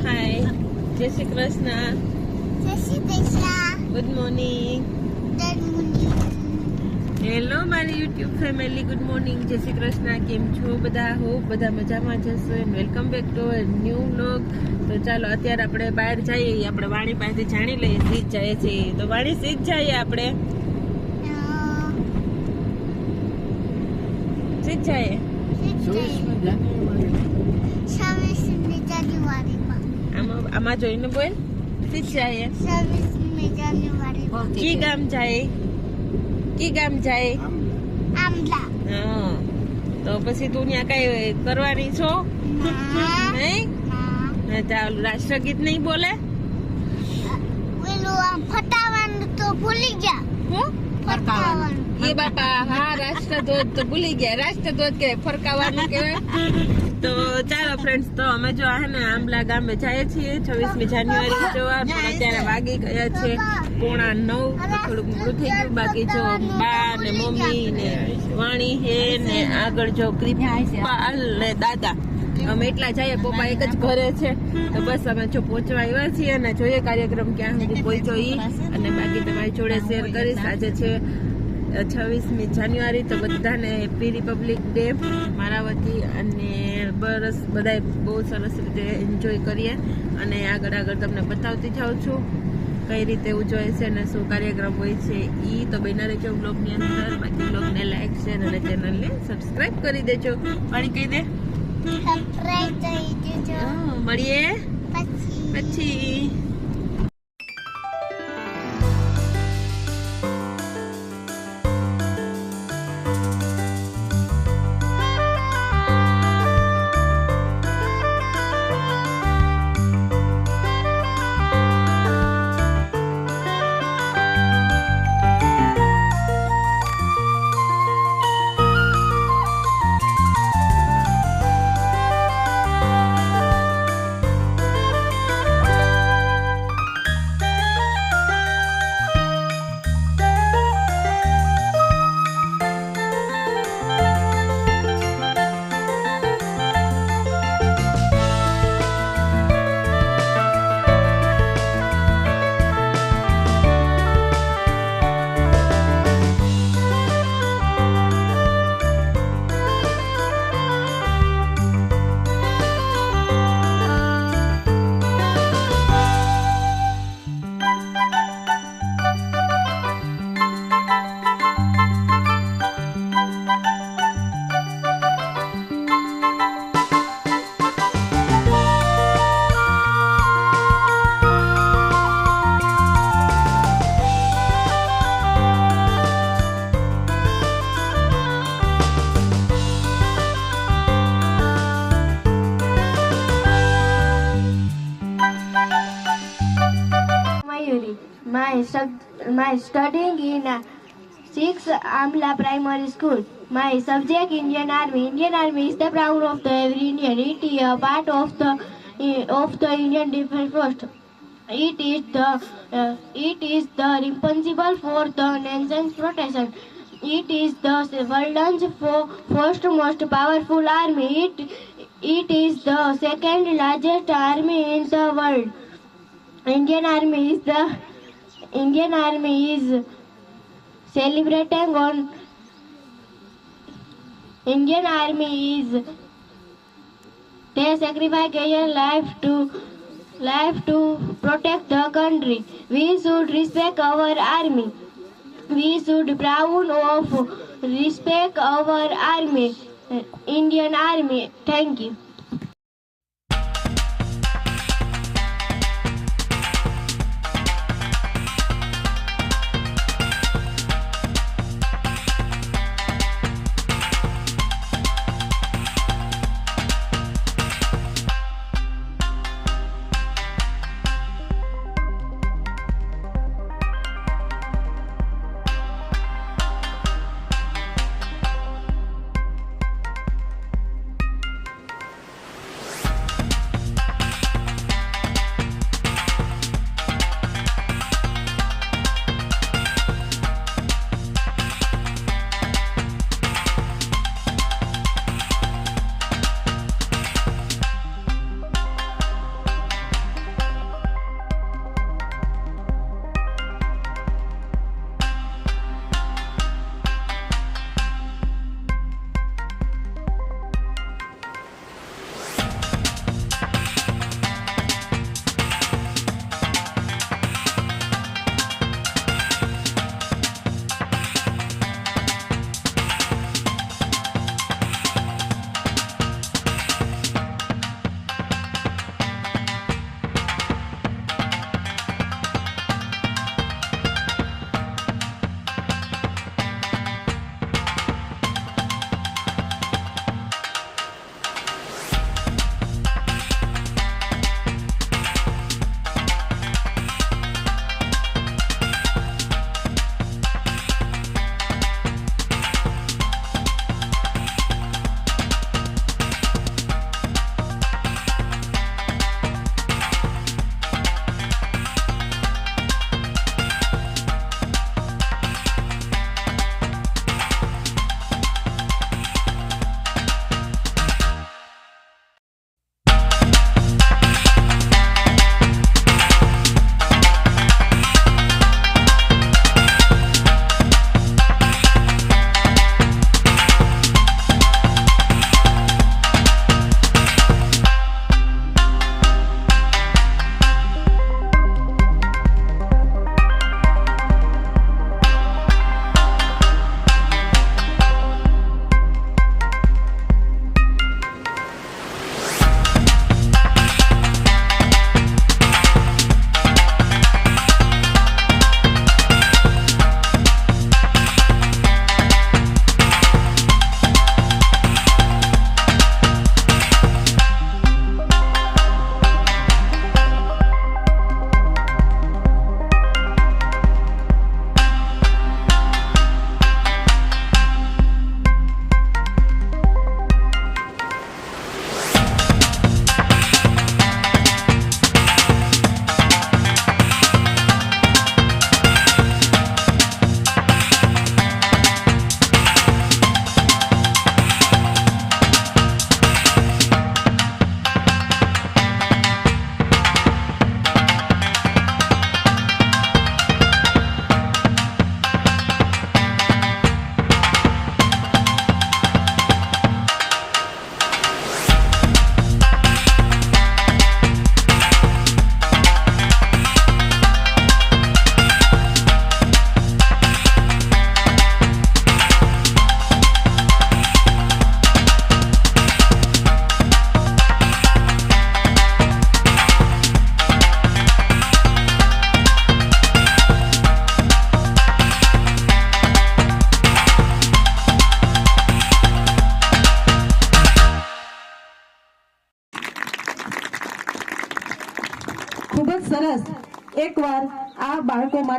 હાય જય શ્રી કૃષ્ણ જય Shri Krishna good morning hello મારી યુટ્યુબ ફેમિલી ગુડ મોર્નિંગ જય શ્રી કૃષ્ણ કેમ છો બધા? હો બધા મજામાં જશો welcome back to new vlog તો ચાલો અત્યારે આપણે બહાર જઈએ. આપણે વાણી પાસેથી જાણી લઈએ. સીધ જાય છે. તો વાણી સીધ જઈએ આપણે? સીધ જઈએ છવ્વીસમી જાન્યુઆરીમાં. આમાં આમાં જોઈને બોલ. જઈએ કી ગામ જાય? કી ગામ જાય? આમલા. હા. તો પછી તું ત્યાં કઈ કરવાની છો? નહીં? રાષ્ટ્રગીત નહીં બોલે? ફટાવાનું તો ભૂલી ગયા. હું? ફટાવાનું એ બાપા હા રાષ્ટ્રધ્વજ તો ભૂલી ગયા. રાષ્ટ્રધ્વજ કે ફરકાવાનું કહેવાય? તો ચાલો ફ્રેન્ડ્સ તો અમે જો આ ને આંબલા ગામે જઈએ છીએ. છવ્વીસમી જાન્યુઆરી જોવા પણ અત્યારે વાગી ગયા છે પોણા નવ. થોડુંક મોડું થઈ ગયું. બાકી જો બા ને મમ્મી ને વાણી હે ને આગળ જો કૃપાલ ને દાદા. અમે એટલા જઈએ, પપ્પા એક જ ઘરે છે. તો બસ અમે જો પહોંચવા આવ્યા છીએ અને જોઈએ કાર્યક્રમ ક્યાં સુધી પહોંચ્યો અને બાકી તમારી જોડે શેર કરીશ. આજે છે છવ્વીસમી જાન્યુઆરી તો બધાને હેપી રિપબ્લિક ડે મારા વતી અને બરસ બધાએ બહુ સરસ રીતે એન્જોય કરીએ અને આગળ આગળ તમને બતાવતી જાઉં છું કઈ રીતે ઉજવાય છે અને શું કાર્યક્રમ હોય છે એ તો બહેના રહેજો બ્લોગની અંદર. બાકી બ્લોગને લાઈક શેર અને ચેનલને સબસ્ક્રાઇબ કરી દેજો. પાણી કહી દે. મળીએ. પછી. My studying in uh, six Amla Primary School. My subject Indian Army. Indian Army is the proud of the every Indian. It is a part of the of the Indian Defence Force. It is the uh, it is the responsible for the nation's protection. It is the world's fo- first most powerful army. It it is the second largest army in the world. Indian Army is the Indian Army is celebrating on Indian Army is they sacrifice their life to life to protect the country. We should respect our army. We should proud of respect our army, Indian Army. Thank you.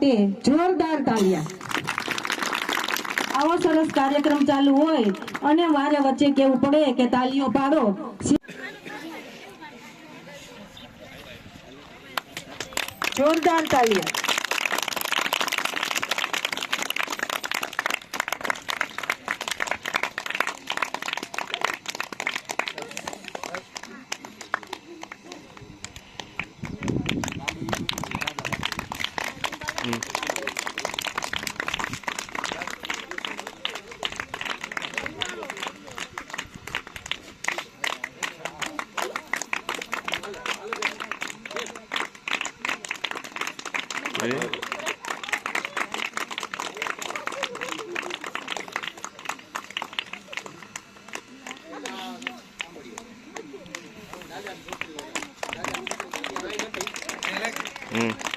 માટે જોરદાર તાળિયા આવો સરસ કાર્યક્રમ ચાલુ હોય અને મારે વચ્ચે કેવું પડે કે તાલીઓ પાડો. જોરદાર તાળીયા Mm.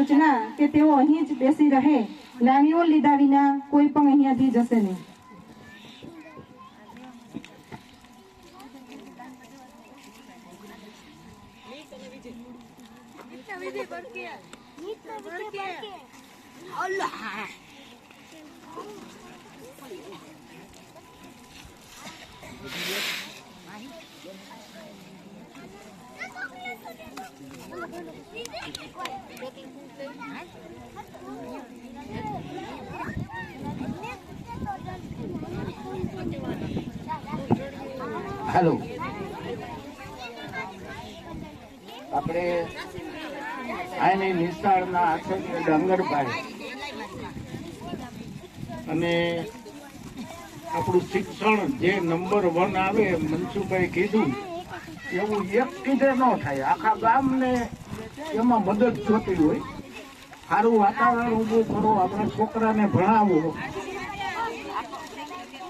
સૂચના કે તેઓ અહીં જ બેસી રહે. લાવીઓ લીધા વિના કોઈ પણ અહીંયાથી જશે નહીં. હાલો આપણે આની નિશાળના આચાર્ય ડંગરભાઈ. અને આપણું શિક્ષણ જે નંબર વન આવે મનસુભાઈ કીધું એવું એક કીધે ન થાય. આખા ગામને એમાં મદદ જોતી હોય. સારું વાતાવરણ ઊભું કરો, આપણા છોકરાને ભણાવો.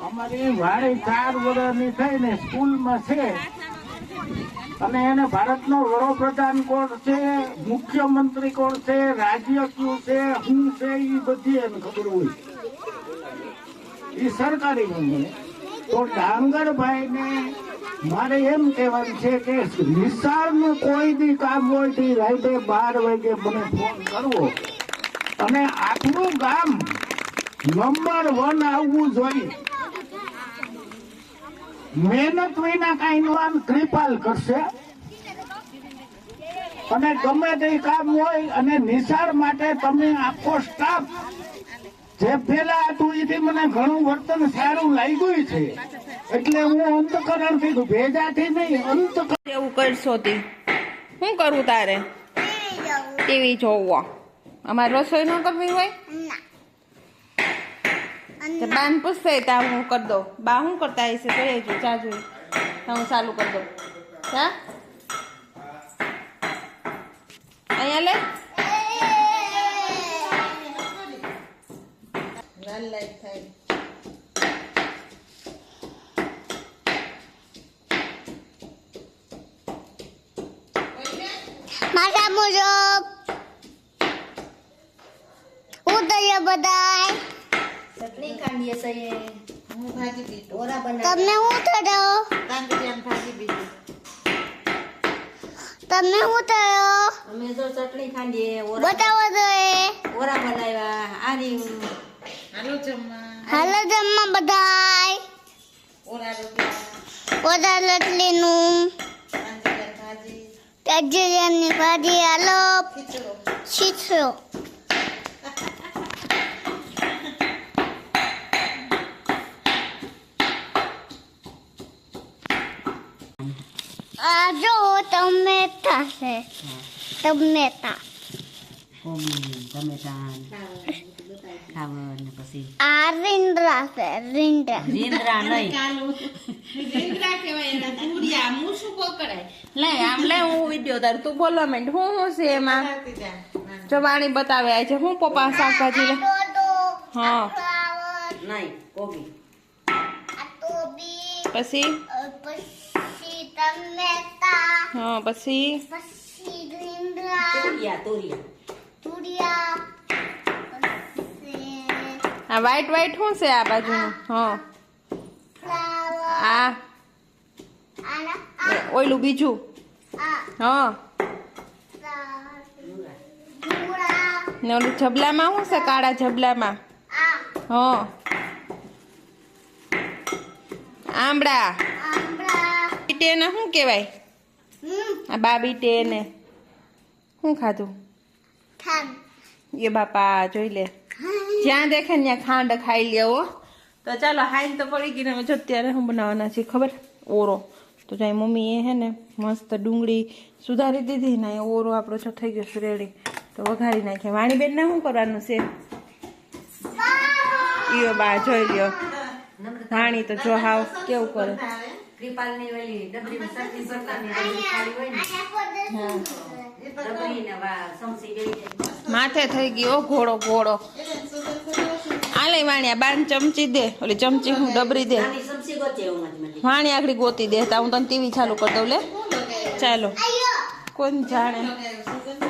અમારી વાળી ચાર વર્ષની થઈને સ્કૂલમાં છે. અને એને ભારતનો વડાપ્રધાન કોણ છે, મુખ્યમંત્રી કોણ છે, રાજ્ય શું છે શું છે એ બધી એને ખબર હોય. એ સરકારી તો ડાંગરભાઈને મારે એમ કહેવાનું છે કે નિશાળનું કોઈ બી કામ હોય તે રાતે બાર વાગે મને ફોન કરવો. અને આપણું ગામ નંબર વન આવવું જોઈએ. મહેનત વિના કઈ નવાન ક્રિપાલ કરશે. અને ગમે તે કામ હોય અને નિશાળ માટે તમે આખો સ્ટાફ જે પેલા હતું એથી મને ઘણું વર્તન સારું લાગ્યું છે. એટલે હું અંતકરણ કીધું ભેજાથી નહીં અંતકરણ એવું કરશો તી. શું કરવું તારે? ટીવી જોવો. અમારે રસોઈ ન કરવી હોય? બાન પૂછશે ત્યાં હું કરી દઉં. બા શું કરતા હશે? તો એ જો ચા જોઈ. તો હું ચાલુ કરી દઉં. ચા અહીંયા લે. લાલ લાઈટ થાય. મારા મુજબ ઉદય બધાય. ચટણી કાઢીએ સઈએ. હું ભાજી દીધું ઓરા તમને હું થયો તાંગડિયાને ભાજી દીધું તમને હું થયો અમે જો ચટણી ખાંડીએ ઓરા બતાવો તો એ. ઓરા બનાવ્યા. આની હાલો જમવા. હાલો જમવા બધાય. ઓરા રોટલી. ઓરા લટલીનું. તાંગડિયાની ગજરિયાની ભાજી ખીચડો શીખરો આ જો ટમેટા છે ટમેટા કોબી ટમેટા ખાવર ને પછી આ રીંદરા છે રીંદરા રીંદરા નહીં રીંગણા કહેવાય એના તુરિયા હું શું પકડાય લે આમ લે હું વિડિયો તાર તું બોલવા માંડ હું હું છે એમાં જો વાણી બતાવે છે હું પપ્પા શાકભાજી લે હા નહીં કોબી પછી પછી ટમેટા હા પછી પછી રીંદરા તુરિયા તુરિયા આ વ્હાઈટ વ્હાઈટ શું છે આ બાજુનું? હા. આ. ઓયલું બીજું. હા. ને ઓલું જબલામાં શું છે? કાળા જબલામાં હ. આંબળા આંબળા શું કહેવાય? આ બા બીટેને શું ખાધું? એ બાપા જોઈ લે. જ્યાં દેખે ને ત્યાં ખાંડ ખાઈ લેવો તો ચાલો હાઈન તો પડી ગઈ ને હવે જો અત્યારે હું બનાવવાના છે ખબર? ઓરો. તો જાય મમ્મી એ હે ને મસ્ત ડુંગળી સુધારી દીધી ને એ ઓરો આપણો જો થઈ ગયો રેડી તો વઘારી નાખીએ વાણીબેનને શું કરવાનું છે? ઈયો બા જોઈ લ્યો. વાણી તો જો હાવ કેવું કરે. કૃપાલની વેલી ડબરી સરખી સરકારની ખાલી હોય ને. માથે થઈ ગયો, ઘોડો ઘોડો. આલે વાણિયા બાન ચમચી દે. ઓલી ચમચી હું ડબરી દે. વાણી આગળ ગોતી દે. તા હું તને ટીવી ચાલુ કરી દઉં, લે. ચાલો. કોણ જાણે?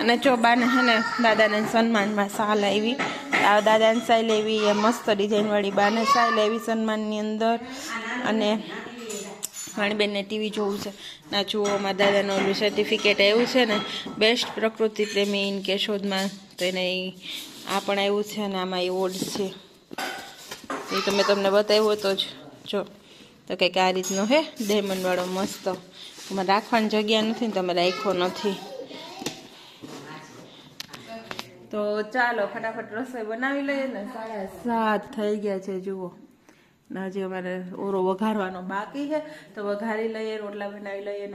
અને જો બાને હે ને દાદાને સન્માનમાં સાલ આવી આ દાદાને સાઈ લેવી એ મસ્ત ડિઝાઇનવાળી બાને સાઈ લેવી સન્માનની અંદર. અને મારી બેનને ટીવી જોવું છે. ના, જુઓ, મારા દાદાનું ઓલું સર્ટિફિકેટ આવ્યું છે ને બેસ્ટ પ્રકૃતિ પ્રેમી ઇન કેશોદમાં. તો એને આ પણ આવ્યું છે અને આમાં એવોર્ડ છે. એ તો મેં તમને બતાવ્યો તો જ. જો, તો કંઈક આ રીતનો હે ડાયમંડવાળો મસ્ત. એમાં રાખવાની જગ્યા નથી ને, તમે રાખ્યો નથી. તો ચાલો, ફટાફટ રસોઈ બનાવી લઈએ ને. સાડા સાત થઈ ગયા છે, જુઓ. હજી અમારે ઓરો વઘારવાનો બાકી છે. તો વઘારી લઈએ રોટલા બનાવી લઈએ ને